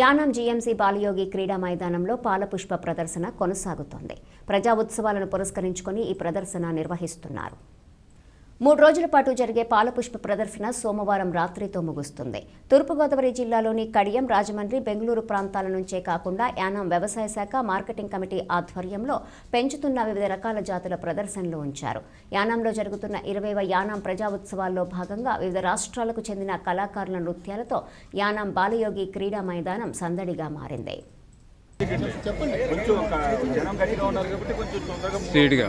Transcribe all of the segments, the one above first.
Yanam GMC Balayogi క్రీడా మైదానంలో పాలపుష్ప ప్రదర్శన కొనసాగుతోంది. ప్రజా ఉత్సవాలను పురస్కరించుకొని ఈ ప్రదర్శన నిర్వహిస్తున్నారు. మూడు రోజుల పాటు జరిగే పాలపుష్ప ప్రదర్శన సోమవారం రాత్రితో ముగుస్తుంది. తూర్పుగోదావరి జిల్లాలోని కడియం రాజమండ్రి బెంగళూరు ప్రాంతాల నుంచే కాకుండా యానాం వ్యవసాయ శాఖ మార్కెటింగ్ కమిటీ ఆధ్వర్యంలో పెంచుతున్న వివిధ రకాల జాతుల ప్రదర్శనలు ఉంచారు. యానాంలో జరుగుతున్న ఇరవైవ యానాం ప్రజా ఉత్సవాల్లో భాగంగా వివిధ రాష్ట్రాలకు చెందిన కళాకారుల నృత్యాలతో యానాం బాలయోగి క్రీడా మైదానం సందడిగా మారింది. కొంచెం ఒక జనం గట్టిగా ఉన్నారు కాబట్టి కొంచెం తొందరగా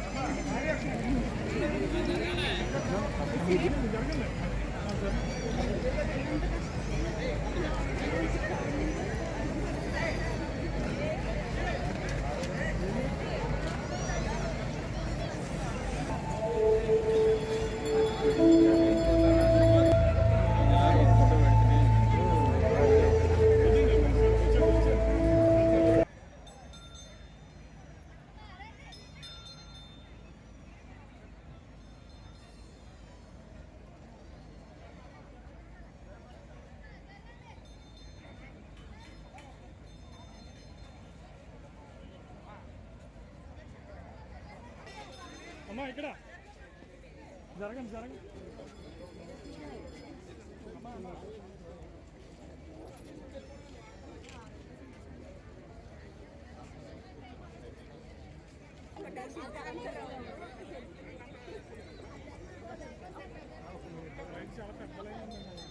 ఇక్కడ జరగండి జరగండి చాలా పెద్ద లైన్ ఉందండి